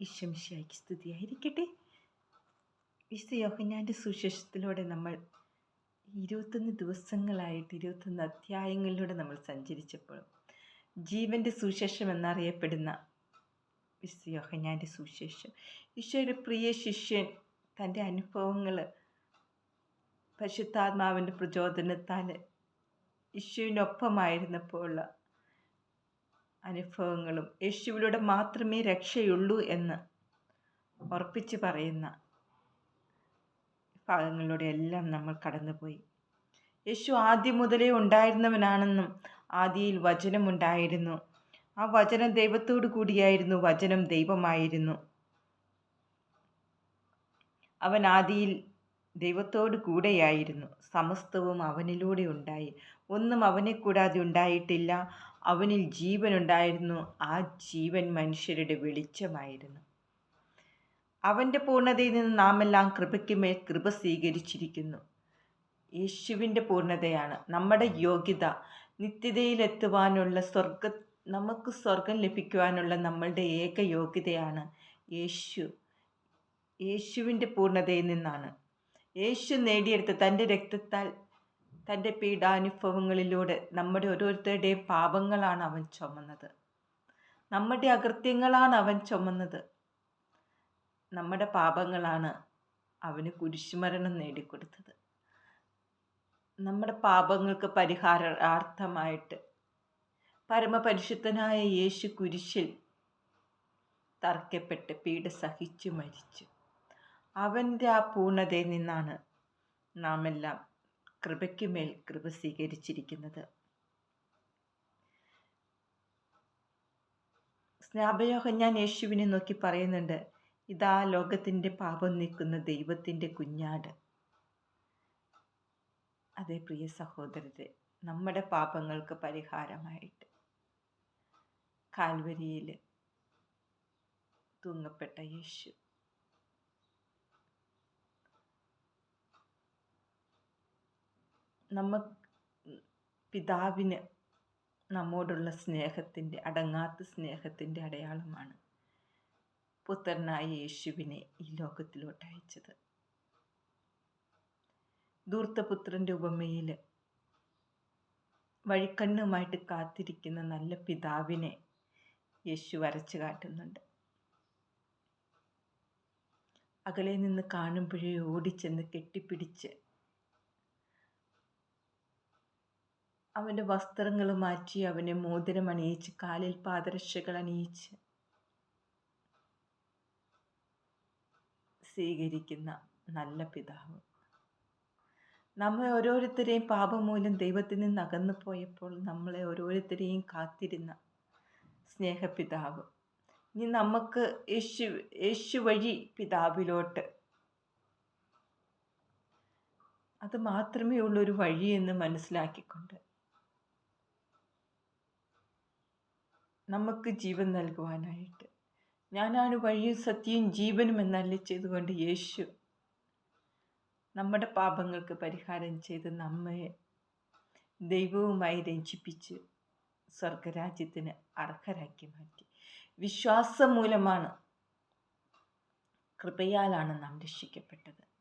ഈശ്വമിശിയായിക്ക് സ്തുതിയായിരിക്കട്ടെ. വിശുദ്ധ യോഹന്നാന്റെ സുശേഷത്തിലൂടെ നമ്മൾ ഇരുപത്തൊന്ന് ദിവസങ്ങളായിട്ട് ഇരുപത്തൊന്ന് അധ്യായങ്ങളിലൂടെ നമ്മൾ സഞ്ചരിച്ചപ്പോൾ ജീവന്റെ സുശേഷം എന്നറിയപ്പെടുന്ന വിശുദ്ധ യോഹന്നാന്റെ സുശേഷം ഈശോയുടെ പ്രിയ ശിഷ്യൻ തന്റെ അനുഭവങ്ങൾ പരിശുദ്ധാത്മാവിന്റെ പ്രചോദനത്താൽ ഈശോവിനൊപ്പമായിരുന്നപ്പോഴുള്ള അനുഭവങ്ങളും യേശുവിലൂടെ മാത്രമേ രക്ഷയുള്ളൂ എന്ന് ഉറപ്പിച്ച് പറയുന്ന ഭാഗങ്ങളിലൂടെ എല്ലാം നമ്മൾ കടന്നുപോയി. യേശു ആദ്യം മുതലേ ഉണ്ടായിരുന്നവനാണെന്നും ആദിയിൽ വചനമുണ്ടായിരുന്നു ആ വചനം ദൈവത്തോടു കൂടിയായിരുന്നു വചനം ദൈവമായിരുന്നു. അവൻ ആദിയിൽ ദൈവത്തോടു കൂടെയായിരുന്നു. സമസ്തവും അവനിലൂടെ ഉണ്ടായി. ഒന്നും അവനെ കൂടാതെ ഉണ്ടായിട്ടില്ല. അവനിൽ ജീവനുണ്ടായിരുന്നു. ആ ജീവൻ മനുഷ്യരുടെ വെളിച്ചമായിരുന്നു. അവന്റെ പൂർണതയിൽ നിന്ന് നാമെല്ലാം കൃപയ്ക്ക് മേൽ കൃപ സ്വീകരിച്ചിരിക്കുന്നു. യേശുവിന്റെ പൂർണതയാണ്. നമ്മുടെ യോഗ്യത നിത്യതയിലെത്തുവാനുള്ള സ്വർഗ നമുക്ക് സ്വർഗം ലഭിക്കുവാനുള്ള നമ്മളുടെ ഏക യോഗ്യതയാണ് യേശു. യേശുവിന്റെ പൂർണതയിൽ നിന്നാണ്. യേശു നേടിയെടുത്ത തന്റെ രക്തത്താൽ തന്റെ പീഡാനുഭവങ്ങളിലൂടെ നമ്മുടെ ഓരോരുത്തരുടെയും പാപങ്ങളാണ് അവൻ ചുമന്നത്. നമ്മുടെ അകൃത്യങ്ങളാണ് അവൻ ചുമന്നത്. നമ്മുടെ പാപങ്ങളാണ് അവന് കുരിശുമരണം നേടിക്കൊടുത്തത്. നമ്മുടെ പാപങ്ങൾക്ക് പരിഹാരാർത്ഥമായിട്ട് പരമപരിശുദ്ധനായ യേശു കുരിശിൽ തർക്കപ്പെട്ട് പീഡ സഹിച്ചു മരിച്ചു. അവന്റെ ആ പൂർണതയിൽ നിന്നാണ് നാം എല്ലാം കൃപയ്ക്ക് മേൽ കൃപ സ്വീകരിച്ചിരിക്കുന്നത്. സ്നാപയോഹം ഞാൻ യേശുവിനെ നോക്കി പറയുന്നുണ്ട് ഇതാ ലോകത്തിന്റെ പാപം നിൽക്കുന്ന ദൈവത്തിന്റെ കുഞ്ഞാട്. അതേ പ്രിയ സഹോദരരെ നമ്മുടെ പാപങ്ങൾക്ക് പരിഹാരമായിട്ട് കാൽവരിയിൽ തൂങ്ങപ്പെട്ട യേശു നമ്മ പിതാവിന് നമ്മോടുള്ള സ്നേഹത്തിന്റെ അടങ്ങാത്ത സ്നേഹത്തിന്റെ അടയാളമാണ് പുത്രനായ യേശുവിനെ ഈ ലോകത്തിലോട്ട് അയച്ചത്. ദൂർത്തപുത്രന്റെ ഉപമയിൽ വഴിക്കണ്ണുമായിട്ട് കാത്തിരിക്കുന്ന നല്ല പിതാവിനെ യേശു വരച്ചു കാട്ടുന്നുണ്ട്. അകലെ നിന്ന് കാണുമ്പോഴേ ഓടിച്ചെന്ന് കെട്ടിപ്പിടിച്ച് അവന്റെ വസ്ത്രങ്ങൾ മാറ്റി അവനെ മോതിരം അണിയിച്ച് കാലിൽ പാദരക്ഷകൾ അണിയിച്ച് സ്വീകരിക്കുന്ന നല്ല പിതാവ്. നമ്മെ ഓരോരുത്തരെയും പാപമൂലം ദൈവത്തിൽ നിന്ന് അകന്നു പോയപ്പോൾ നമ്മളെ ഓരോരുത്തരെയും കാത്തിരുന്ന സ്നേഹപിതാവ്. ഇനി നമുക്ക് യേശു യേശു വഴി പിതാവിലോട്ട്. അത് മാത്രമേ ഉള്ളൊരു വഴിയെന്ന് മനസ്സിലാക്കിക്കൊണ്ട് നമുക്ക് ജീവൻ നൽകുവാനായിട്ട്. ഞാനാണ് വഴിയും സത്യവും ജീവനും എന്നല്ല ചെയ്തുകൊണ്ട് യേശു നമ്മുടെ പാപങ്ങൾക്ക് പരിഹാരം ചെയ്ത് നമ്മെ ദൈവവുമായി രഞ്ജിപ്പിച്ച് സ്വർഗരാജ്യത്തിന് അർഹരാക്കി മാറ്റി. വിശ്വാസം മൂലമാണ് കൃപയാലാണ് നാം രക്ഷിക്കപ്പെട്ടത്.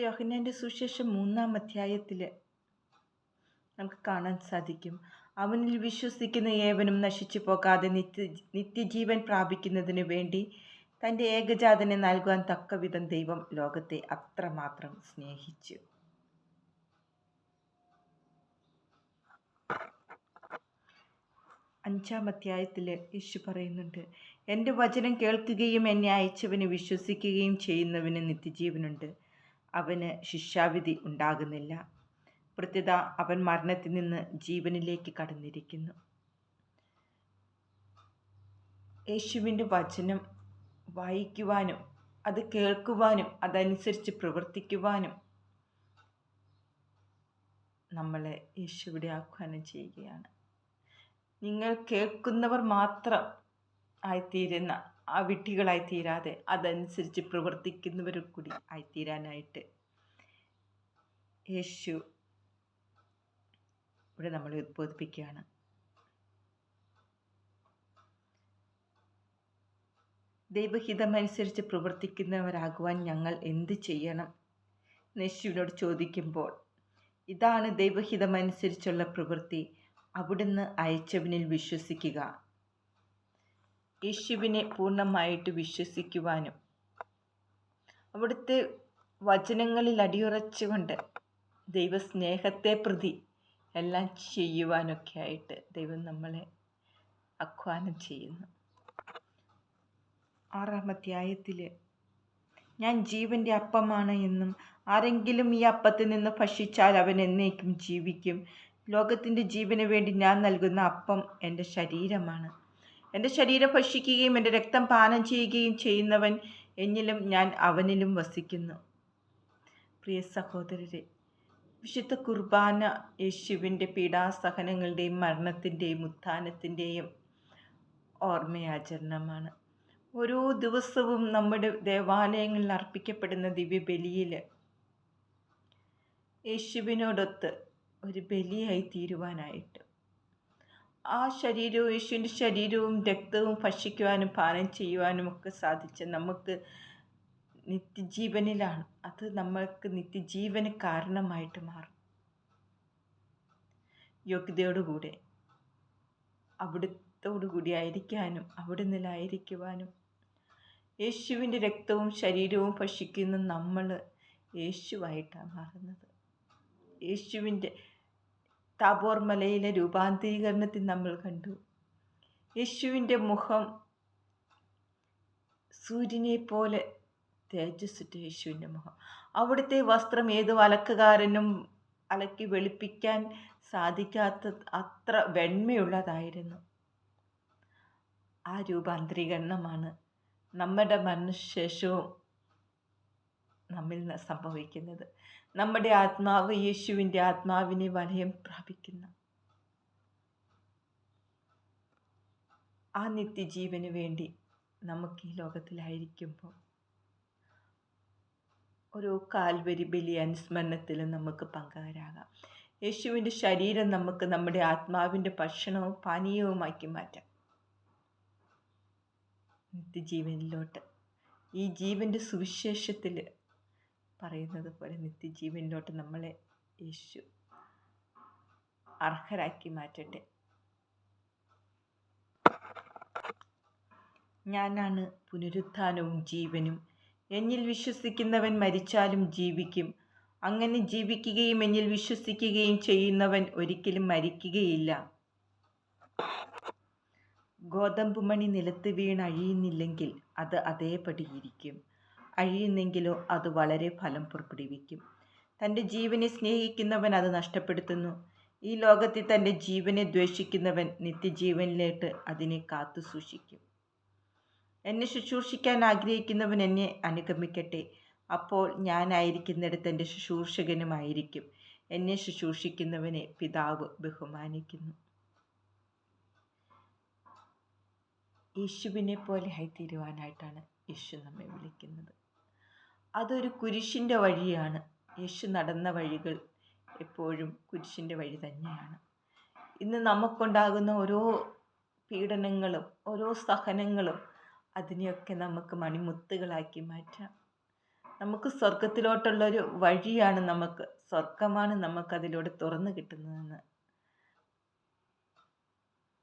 യോഹന്നാന്റെ സുശേഷം മൂന്നാം അധ്യായത്തിൽ നമുക്ക് കാണാൻ സാധിക്കും. അവനിൽ വിശ്വസിക്കുന്ന ഏവനും നശിച്ചു പോകാതെ നിത്യ നിത്യജീവൻ പ്രാപിക്കുന്നതിന് വേണ്ടി തന്റെ ഏകജാതനെ നൽകുവാൻ തക്കവിധം ദൈവം ലോകത്തെ അത്രമാത്രം സ്നേഹിച്ചു. അഞ്ചാം അധ്യായത്തിൽ യേശു പറയുന്നുണ്ട് എന്റെ വചനം കേൾക്കുകയും എന്നെ അയച്ചവന് വിശ്വസിക്കുകയും ചെയ്യുന്നവന് നിത്യജീവനുണ്ട്. അവന് ശിക്ഷാവിധി ഉണ്ടാകുന്നില്ല. പ്രത്യത അവൻ മരണത്തിൽ നിന്ന് ജീവനിലേക്ക് കടന്നിരിക്കുന്നു. യേശുവിന്റെ വചനം വായിക്കുവാനും അത് കേൾക്കുവാനും അതനുസരിച്ച് പ്രവർത്തിക്കുവാനും നമ്മളെ യേശുവിടെ ആഹ്വാനം ചെയ്യുകയാണ്. നിങ്ങൾ കേൾക്കുന്നവർ മാത്രം ആയിത്തീരുന്ന ആ വിട്ടികളായി തീരാതെ അതനുസരിച്ച് പ്രവർത്തിക്കുന്നവർ കൂടി ആയിത്തീരാനായിട്ട് യേശു ഇവിടെ നമ്മൾ ഉദ്ബോധിപ്പിക്കുകയാണ്. ദൈവഹിതമനുസരിച്ച് പ്രവർത്തിക്കുന്നവരാകുവാൻ ഞങ്ങൾ എന്ത് ചെയ്യണം? യേശുവിനോട് ചോദിക്കുമ്പോൾ ഇതാണ് ദൈവഹിതമനുസരിച്ചുള്ള പ്രവൃത്തി. അവിടുന്ന് അയച്ചവനിൽ വിശ്വസിക്കുക. യേശുവിനെ പൂർണമായിട്ട് വിശ്വസിക്കുവാനും അവിടുത്തെ വചനങ്ങളിൽ അടിയുറച്ചുകൊണ്ട് ദൈവസ്നേഹത്തെ പ്രതി എല്ലാം ചെയ്യുവാനൊക്കെ ആയിട്ട് ദൈവം നമ്മളെ ആഹ്വാനം ചെയ്യുന്നു. ആറാം അധ്യായത്തിൽ ഞാൻ ജീവന്റെ അപ്പമാണ് എന്നും ആരെങ്കിലും ഈ അപ്പത്തിൽ നിന്ന് ഭക്ഷിച്ചാൽ അവൻ എന്നേക്കും ജീവിക്കും. ലോകത്തിന്റെ ജീവന് വേണ്ടി ഞാൻ നൽകുന്ന അപ്പം എന്റെ ശരീരമാണ്. എന്റെ ശരീരം ഭക്ഷിക്കുകയും എന്റെ രക്തം പാനം ചെയ്യുകയും ചെയ്യുന്നവൻ എന്നിലും ഞാൻ അവനിലും വസിക്കുന്നു. പ്രിയ സഹോദരരെ വിശുദ്ധ കുർബാന യേശുവിന്റെ പീഡാസഹനങ്ങളുടെയും മരണത്തിന്റെയും ഉത്ഥാനത്തിന്റെയും ഓർമ്മയാചരണമാണ്. ഓരോ ദിവസവും നമ്മുടെ ദേവാലയങ്ങളിൽ അർപ്പിക്കപ്പെടുന്ന ദിവ്യബലിയിൽ യേശുവിനോടൊത്ത് ഒരു ബലിയായി തീരുവാനായിട്ട് ആ ശരീരവും യേശുവിന്റെ ശരീരവും രക്തവും ഭക്ഷിക്കുവാനും പാനം ചെയ്യുവാനും ഒക്കെ സാധിച്ച നമുക്ക് നിത്യജീവനിലാണ്. അത് നമ്മൾക്ക് നിത്യജീവന് കാരണമായിട്ട് മാറും. യോഗ്യതയോടുകൂടെ അവിടുത്തോടുകൂടി ആയിരിക്കാനും അവിടെ നിലായിരിക്കുവാനും യേശുവിന്റെ രക്തവും ശരീരവും ഭക്ഷിക്കുന്ന നമ്മൾ യേശുവായിട്ടാണ് മാറുന്നത്. യേശുവിന്റെ താബോർ മലയിലെ രൂപാന്തരീകരണത്തിൽ നമ്മൾ കണ്ടു. യേശുവിന്റെ മുഖം സൂര്യനെ പോലെ തേജസ്സിട്ട് യേശുവിന്റെ മുഖം. അവിടുത്തെ വസ്ത്രം ഏത് വലക്കുകാരനും അലക്കി വെളുപ്പിക്കാൻ സാധിക്കാത്ത അത്ര വെണ്മയുള്ളതായിരുന്നു. ആ രൂപാന്തരീകരണമാണ് നമ്മുടെ മരണശേഷവും നമ്മിൽ സംഭവിക്കുന്നത്. നമ്മുടെ ആത്മാവ് യേശുവിന്റെ ആത്മാവിനെ വലയം പ്രാപിക്കുന്ന. ആ നിത്യജീവന് വേണ്ടി നമുക്ക് ഈ ലോകത്തിലായിരിക്കുമ്പോൾ ഒരു കാൽവരി ബലി അനുസ്മരണത്തിൽ നമുക്ക് പങ്കുകാരാകാം യേശുവിന്റെ ശരീരം നമുക്ക് നമ്മുടെ ആത്മാവിന്റെ ഭക്ഷണവും പാനീയവുമാക്കി മാറ്റാം. നിത്യജീവനിലോട്ട്. ഈ ജീവന്റെ സുവിശേഷത്തിൽ പറയുന്നത് പോലെ നിത്യജീവനിലോട്ട് നമ്മളെ യേശു അർഹരാക്കി മാറ്റട്ടെ. ഞാനാണ് പുനരുത്ഥാനവും ജീവനും. എന്നിൽ വിശ്വസിക്കുന്നവൻ മരിച്ചാലും ജീവിക്കും. അങ്ങനെ ജീവിക്കുകയും എന്നിൽ വിശ്വസിക്കുകയും ചെയ്യുന്നവൻ ഒരിക്കലും മരിക്കുകയില്ല. ഗോതമ്പ് മണി നിലത്ത് വീണ് അഴിയുന്നില്ലെങ്കിൽ അത് അതേപടിയിരിക്കും അഴിയുന്നെങ്കിലോ അത് വളരെ ഫലം പുറപ്പെടുവിക്കും. തന്റെ ജീവനെ സ്നേഹിക്കുന്നവൻ അത് നഷ്ടപ്പെടുത്തുന്നു. ഈ ലോകത്തിൽ തന്റെ ജീവനെ ദ്വേഷിക്കുന്നവൻ നിത്യജീവനിലേക്ക് അതിനെ കാത്തു സൂക്ഷിക്കും. എന്നെ ശുശ്രൂഷിക്കാൻ ആഗ്രഹിക്കുന്നവൻ എന്നെ അനുഗമിക്കട്ടെ. അപ്പോൾ ഞാനായിരിക്കുന്നിടത്ത് എന്റെ ശുശ്രൂഷകനുമായിരിക്കും എന്നെ ശുശ്രൂഷിക്കുന്നവനെ പിതാവ് ബഹുമാനിക്കുന്നു. യേശുവിനെ പോലെ ആയിത്തീരുവാനായിട്ടാണ് യേശു നമ്മെ വിളിക്കുന്നത്. അതൊരു കുരിശിന്റെ വഴിയാണ്. യേശു നടന്ന വഴികൾ എപ്പോഴും കുരിശിന്റെ വഴി തന്നെയാണ്. ഇന്ന് നമുക്കുണ്ടാകുന്ന ഓരോ പീഡനങ്ങളും ഓരോ സഹനങ്ങളും അതിനെയൊക്കെ നമുക്ക് മണിമുത്തുകളാക്കി മാറ്റാം. നമുക്ക് സ്വർഗത്തിലോട്ടുള്ളൊരു വഴിയാണ് നമുക്ക് സ്വർഗമാണ് നമുക്കതിലൂടെ തുറന്നു കിട്ടുന്നതെന്ന്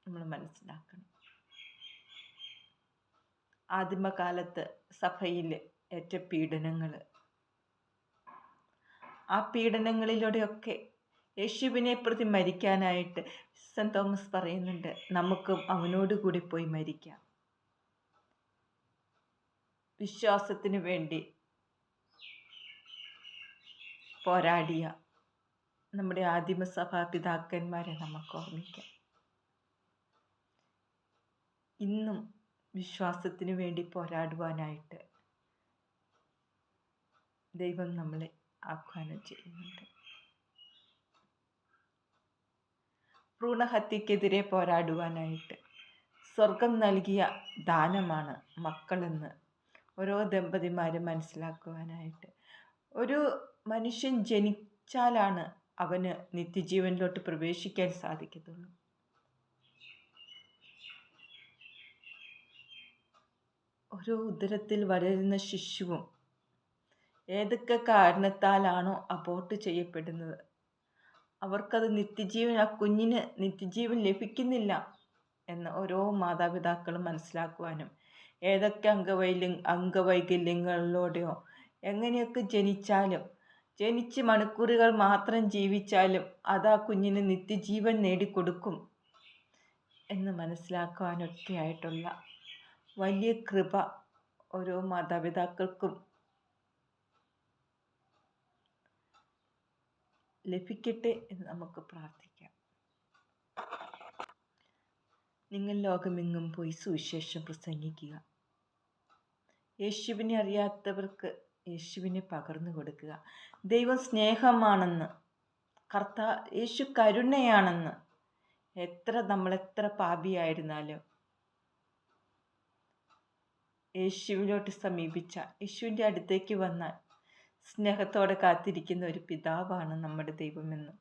നമ്മൾ മനസ്സിലാക്കണം. ആദിമകാലത്ത് സഭയിൽ ഏറ്റ പീഡനങ്ങൾ ആ പീഡനങ്ങളിലൂടെയൊക്കെ യേശുവിനെ പ്രതി മരിക്കാനായിട്ട് സെന്റ് തോമസ് പറയുന്നുണ്ട് നമുക്കും അവനോട് കൂടി പോയി മരിക്കാം. വിശ്വാസത്തിന് വേണ്ടി പോരാടിയ നമ്മുടെ ആദിമസഭാ പിതാക്കന്മാരെ നമുക്ക് ഓർമ്മിക്കാം. ഇന്നും വിശ്വാസത്തിന് വേണ്ടി പോരാടുവാനായിട്ട് ദൈവം നമ്മളെ ആഹ്വാനം ചെയ്യുന്നുണ്ട്. ഭ്രൂണഹത്യക്കെതിരെ പോരാടുവാനായിട്ട് സ്വർഗം നൽകിയ ദാനമാണ് മക്കളെന്ന് ഓരോ ദമ്പതിമാരും മനസ്സിലാക്കുവാനായിട്ട്. ഒരു മനുഷ്യൻ ജനിച്ചാലാണ് അവന് നിത്യജീവനിലോട്ട് പ്രവേശിക്കാൻ സാധിക്കത്തുള്ളൂ. ഓരോ ഉദരത്തിൽ വളരുന്ന ശിശുവും ഏതൊക്കെ കാരണത്താലാണോ അബോർട്ട് ചെയ്യപ്പെടുന്നത്? അവർക്കത് നിത്യജീവൻ ആ കുഞ്ഞിന് നിത്യജീവൻ ലഭിക്കുന്നില്ല എന്ന് ഓരോ മാതാപിതാക്കളും മനസ്സിലാക്കുവാനും ഏതൊക്കെ അംഗവൈല്യ അംഗവൈകല്യങ്ങളിലൂടെയോ എങ്ങനെയൊക്കെ ജനിച്ചാലും ജനിച്ച് മണിക്കൂറുകൾ മാത്രം ജീവിച്ചാലും അത് ആ കുഞ്ഞിന് നിത്യജീവൻ നേടിക്കൊടുക്കും എന്ന് മനസ്സിലാക്കുവാനൊക്കെ ആയിട്ടുള്ള വലിയ കൃപ ഓരോ മാതാപിതാക്കൾക്കും ലഭിക്കട്ടെ എന്ന് നമുക്ക് പ്രാർത്ഥിക്കാം. നിങ്ങൾ ലോകമെങ്ങും പോയി സുവിശേഷം പ്രസംഗിക്കുക. യേശുവിനെ അറിയാത്തവർക്ക് യേശുവിനെ പകർന്നു കൊടുക്കുക. ദൈവം സ്നേഹമാണെന്ന് കർത്താ യേശു കരുണയാണെന്ന് എത്ര നമ്മളെത്ര പാപിയായിരുന്നാലും യേശുവിലോട്ട് സമീപിച്ച യേശുവിന്റെ അടുത്തേക്ക് വന്നാൽ സ്നേഹത്തോടെ കാത്തിരിക്കുന്ന ഒരു പിതാവാണ് നമ്മുടെ ദൈവമെന്ന്.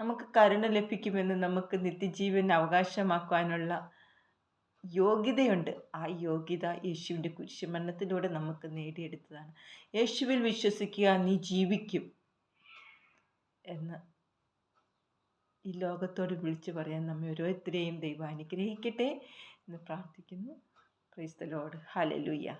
നമുക്ക് കരുണ ലഭിക്കുമെന്ന് നമുക്ക് നിത്യജീവൻ അവകാശമാക്കാനുള്ള യോഗ്യതയുണ്ട്. ആ യോഗ്യത യേശുവിന്റെ കുരിശുമരണത്തിലൂടെ നമുക്ക് നേടിയെടുത്തതാണ്. യേശുവിൽ വിശ്വസിക്കുക നീ ജീവിക്കും എന്ന് ഈ ലോകത്തോട് വിളിച്ചു പറയാൻ നമ്മെ ഓരോരുത്തരെയും ദൈവം അനുഗ്രഹിക്കട്ടെ എന്ന് പ്രാർത്ഥിക്കുന്നു. ക്രൈസ്തലോട് ഹലലുയ്യ